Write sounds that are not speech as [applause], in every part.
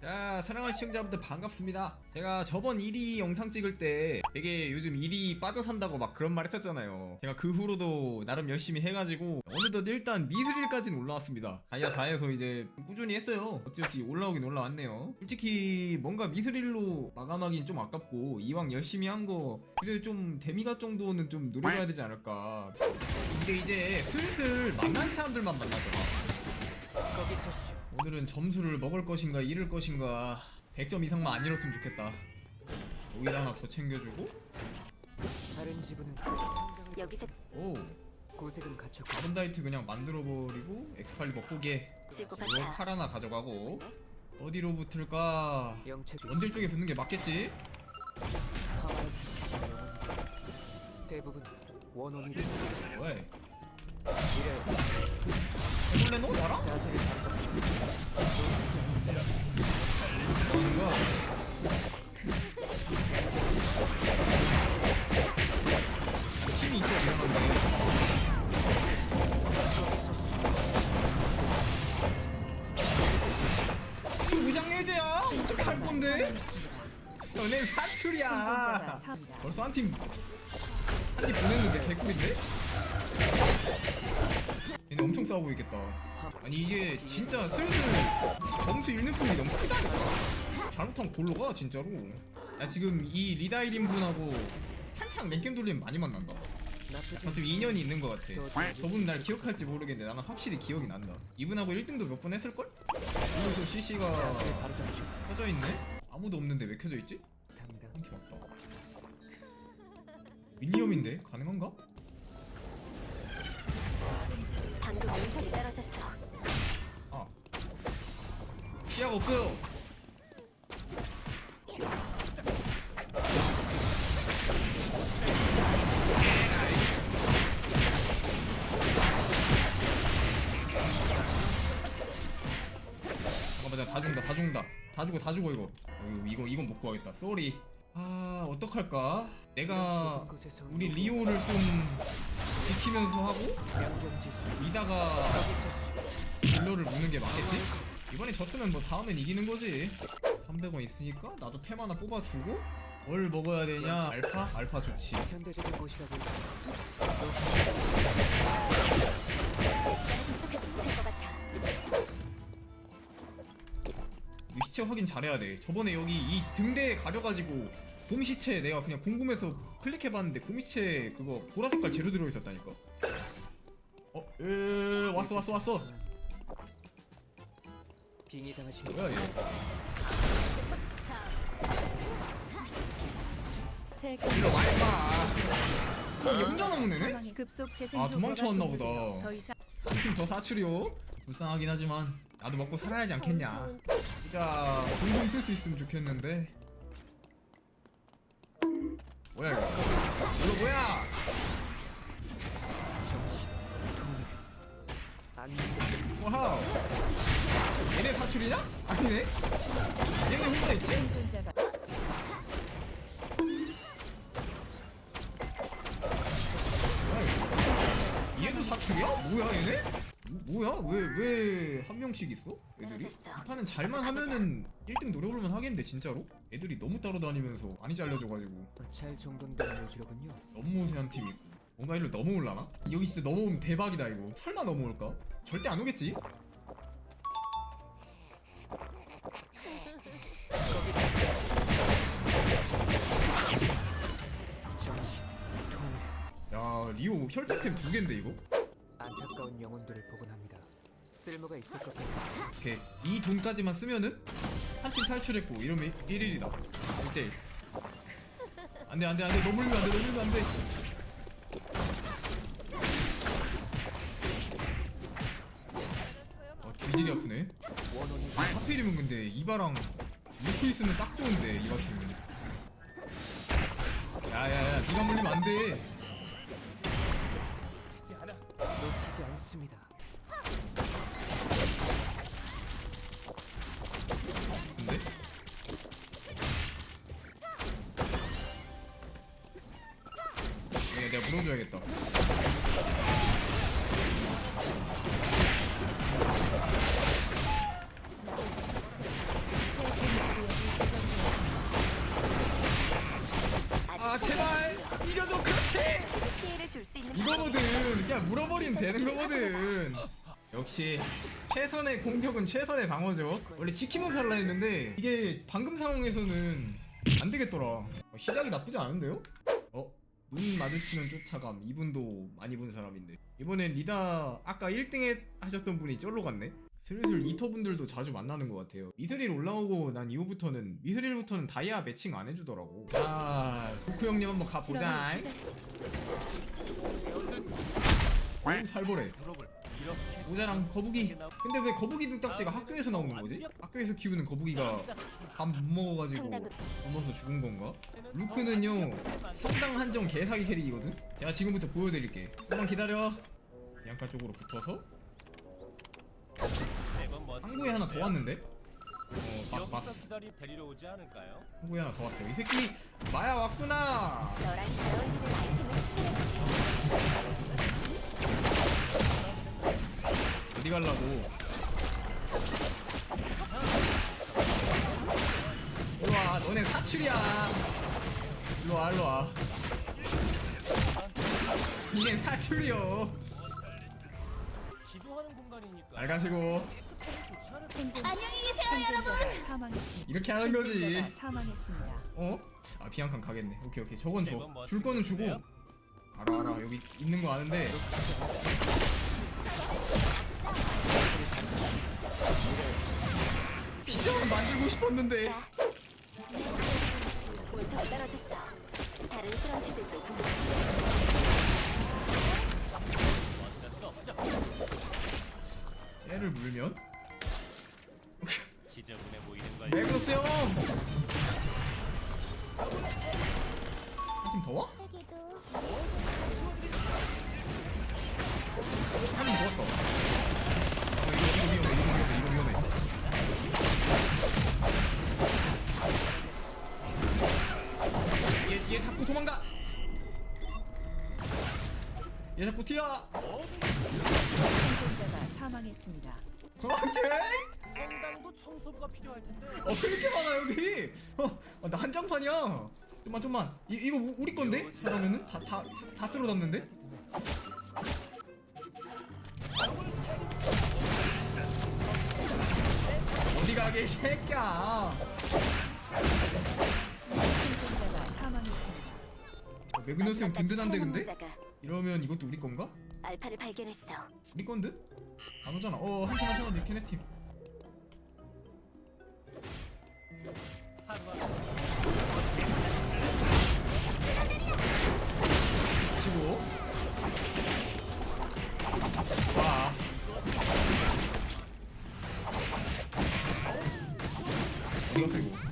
자 사랑하는 시청자분들 반갑습니다. 제가 저번 1위 영상 찍을 때 되게 요즘 1위 빠져 산다고 막 그런 말 했었잖아요. 제가 그 후로도 나름 열심히 해가지고 어느덧 일단 미스릴까지는 올라왔습니다. 다이아 4에서 이제 꾸준히 했어요. 어찌어찌 올라오긴 올라왔네요. 솔직히 뭔가 미스릴로 마감하긴 좀 아깝고 이왕 열심히 한 거 그래도 좀 데미가 정도는 좀 노려봐야 되지 않을까. 근데 이제 슬슬 만난 사람들만 만나더라 거기 서시죠. 오늘은 점수를 먹을 것인가 잃을 것인가 100점 이상만 안 잃었으면 좋겠다. 오일 하나 더 챙겨주고. 다른 지분은 여기서 오. 고색은 갖췄고. 아른다이트 그냥 만들어버리고 엑스팔리버 포기해 쓸것 이거. 칼 하나 가져가고. 어디로 붙을까? 원딜 쪽에 붙는 게 맞겠지? 대부분 원혼이 왜? 해볼래 너 나랑? 힘이 있어 이거 무장해제야? 어떻게 할 건데? 너네 사출이야 벌써 한 팀 한 팀 보냈는데 개꿀인데? 얘네 엄청 싸우고 있겠다 아니 이게 진짜 슬슬 점수 잃는 폭이 너무 크다니까 잘못하면 골로 가 진짜로 나 지금 이 리다이린 분하고 한창 랭겜 돌리면 많이 만난다 좀 인연이 있는 것 같아 저분 날 기억할지 모르겠는데 나는 확실히 기억이 난다 이분하고 1등도 몇 번 했을걸? 오늘도 CC가. 켜져 있네? 아무도 없는데 왜 켜져 있지? 한팀 없다 미니엄인데? 가능한가? 시야가 없어요. 잠깐만 나다 죽는다 다 죽는다. 다 죽어 다 죽어 이거. 어, 이거 이건 못 구하겠다. 쏘리. 아 어떡할까? 내가 우리 리오를 좀 지키면서 하고 이다가. 딜러를 무는 게 맞겠지? 이번에 졌으면 뭐 다음엔 이기는 거지 300원 있으니까 나도 템 하나 뽑아주고 뭘 먹어야 되냐 알파? 알파 좋지 현대적인 곳이라고. 이 시체 확인 잘해야 돼 저번에 여기 이 등대에 가려가지고 곰 시체 내가 그냥 궁금해서 클릭해봤는데 곰 시체 그거 보라 색깔 재료 들어있었다니까 어? 으 왔어 왔어 왔어 빙의 당하신 뭐야 얘? 세 일로 와 임마 어 영자 상황이 급속 재생 아, 도망쳐 왔나 보다. 더 이상 한 팀 더 사출이요? 불쌍하긴 하지만 나도 먹고 살아야지 않겠냐? 진짜 동동 쓸 수 있으면 좋겠는데. 뭐야 이거 이거? 뭐야 사출이냐? 아니네 얘네 혼자 있지? 얘도 사출이야? 뭐야 얘네? 뭐- 뭐야? 왜 왜 한 명씩 있어? 애들이? 이 판은 잘만 하면은 1등 노려볼만 하겠는데 진짜로? 애들이 너무 따라다니면서 많이 잘려져가지고 잘 정돈된 모지로군요. 넘어오세한 팀 있고 뭔가 일로 넘어올라나? 여기 진짜 넘어오면 대박이다 이거 설마 넘어올까? 절대 안 오겠지? 야 리오 혈액템 두 갠데 이거? 안타까운 영혼들을 복원합니다. 쓸모가 있을 것 같아. 오케이. 이 돈까지만 쓰면은 한 팀 탈출했고 이러면 1일이다. 1대1 안돼 안돼 안돼. 넘으면 안돼 넘으면 안돼. 아 뒤지게 아프네. 원혼이 하필이면 근데 이바랑 루프 있으면 딱 좋은데 이 같으면 야야야 니가 물리면 안돼 있습니다. 근데? 야, 내가 물어줘야겠다. 아 제발 이겨줘 그렇지. 이거거든. 그냥 물어버리면 되는 거거든. 역시 최선의 공격은 최선의 방어죠. 원래 지키면 살라 했는데 이게 방금 상황에서는 안 되겠더라. 어, 시작이 나쁘지 않은데요? 어? 눈 마주치는 쫓아감. 이분도 많이 본 사람인데. 이번엔 니다 아까 1등 하셨던 분이 쩔로 갔네? 슬슬 이터분들도 자주 만나는 것 같아요. 미스릴 올라오고 난 이후부터는 미스릴부터는 다이아 매칭 안 해주더라고. 자 도쿠 형님 한번 가보자 오 살벌해 모자랑 거북이 근데 왜 거북이 등딱지가 학교에서 나오는 거지? 학교에서 키우는 거북이가 밥 못 먹어가지고 굶어서 죽은 건가? 루크는요 성당 한정 개사기 캐릭이거든? 제가 지금부터 보여드릴게 조금만 기다려 양가 쪽으로 붙어서 한국에 하나 더 왔는데? 어 않을까요? 한국에 하나 더 왔어 이 새끼 마야 왔구나 잘. 어디 갈라고 일로와 너네 사출이야 일로와 일로와 이게 사출이요 기도하는 공간이니까. 잘 가시고 좋지 않을까요? 안녕히 계세요, 생존자가 사망했습니다. 이렇게 하는 거지 생존자가 사망했습니다. 어? 아 비앙칸 가겠네 오케이 오케이 저건 제법 줘 멋진 줄 거는 주고 건데요? 알아 알아 여기 있는 거 아는데 피자만 만들고 싶었는데 떨어졌어. 다른. 쟤를 물면 지저분해 보이는 걸. 왜 그러세요? 한 팀 더 와? 한 얘 자꾸 튀어! 생존자가 사망했습니다. 성당도 청소부가 필요할 텐데. 어, 왜 이렇게 많아, 여기? 어, 어, 나 한정판이야. 좀만, 좀만. 이, 이거 우- 우리 건데? 하라면은? 다, 다, 다 쓸어 담는데? 어디 가게, 이 새끼야. 생존자가 사망했습니다. 어, 매그너스 형 든든한데, 근데? 이러면 이것도 우리 건가? 알파를 발견했어. 우리 건데? 안 오잖아. 어, 한 팀, 한 팀, 한 팀, 캐네 팀. 치고. 와. 어디 갔어, 이거?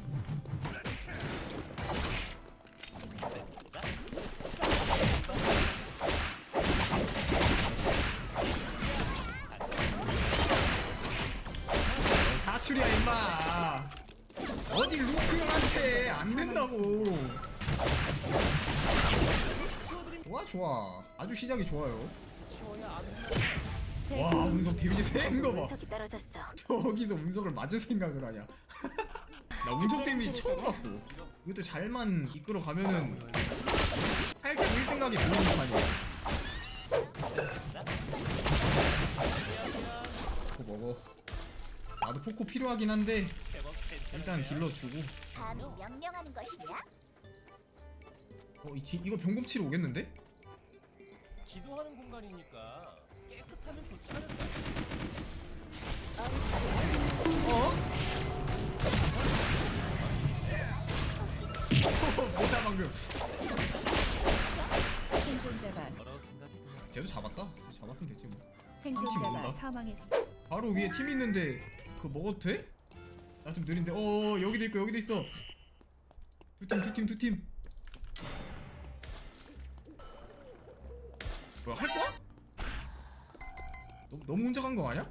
좋아 좋아 아주 시작이 좋아요 세와 운석 데미지 센 거봐 떨어졌어. 저기서 운석을 맞을 생각을 하냐 [laughs] 나 운석 데미지 처음 봤어 이것도 잘만 이끌어 가면은 살짝 1등 가기 좋은 판이야 포코 먹어 나도 포코 필요하긴 한데? 일단 딜러 주고 감히 명령하는 것이냐? 어 이, 지- 이거 병금치러 오겠는데? 기도하는 공간이니까 깨끗하면 좋지 않을까요? 어? 뭐다 방금 생존자가 여러 생각이 드네요. 쟤도 잡았다 쟤 잡았으면 됐지 뭐 생존자가 뭔가? 사망했습니다. 바로 위에 팀 있는데 그거 먹어도 돼? 나 좀 느린데 어 여기도 있고 여기도 있어 두 팀 두 팀 두팀 뭐야 할 거야? 너무, 너무 혼자 간 거 아니야?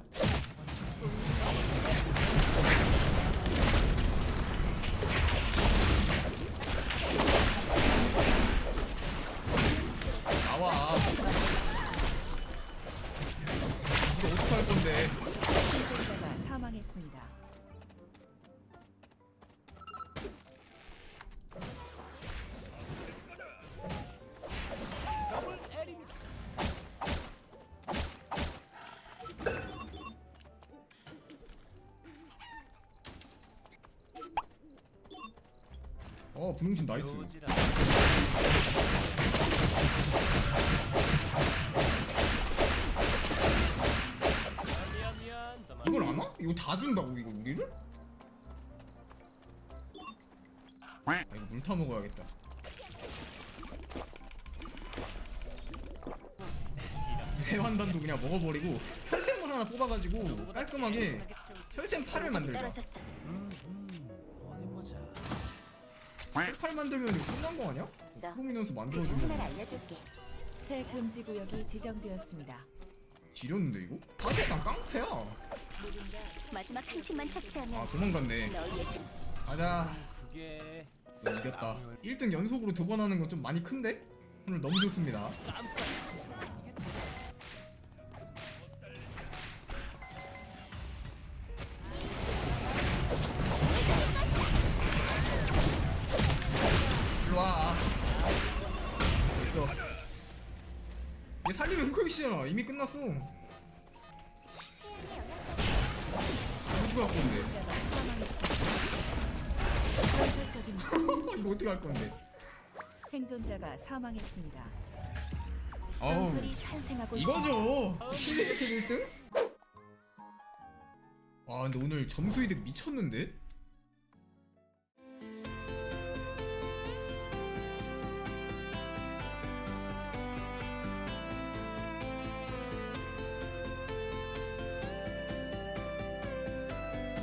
어 분홍신 나이스 요지라. 아, 미안 미안. 너만 이걸 안 와? 이거 다 준다고 이거 우리를? 아 이거 물 타 먹어야겠다 해환단도 그냥 먹어버리고 혈샘을 하나 뽑아가지고 깔끔하게 혈샘 팔을 만들자 떨어졌어. 어디 보자. 팔 만들면 이거 끝난 거 아니야? 써. 프로미넌스 그거 만들어주면 알려줄게. 새 금지 구역이 지정되었습니다. 지렸는데 이거? 사실상 깡패야 마지막 한 팀만 차치하면 아 도망갔네 너희의 가자 그게 오, 이겼다 1등 연속으로 두 번 하는 건 좀 많이 큰데? 오늘 너무 좋습니다 일로 얘 살리면 흑흑이잖아 이미 끝났어 어떻게 할 건데. [laughs] 이거 어떻게 할 건데 생존자가 사망했습니다. 어우 전설이 탄생하고. 이거죠 실내 1등? 와 근데 오늘 점수 이득 미쳤는데?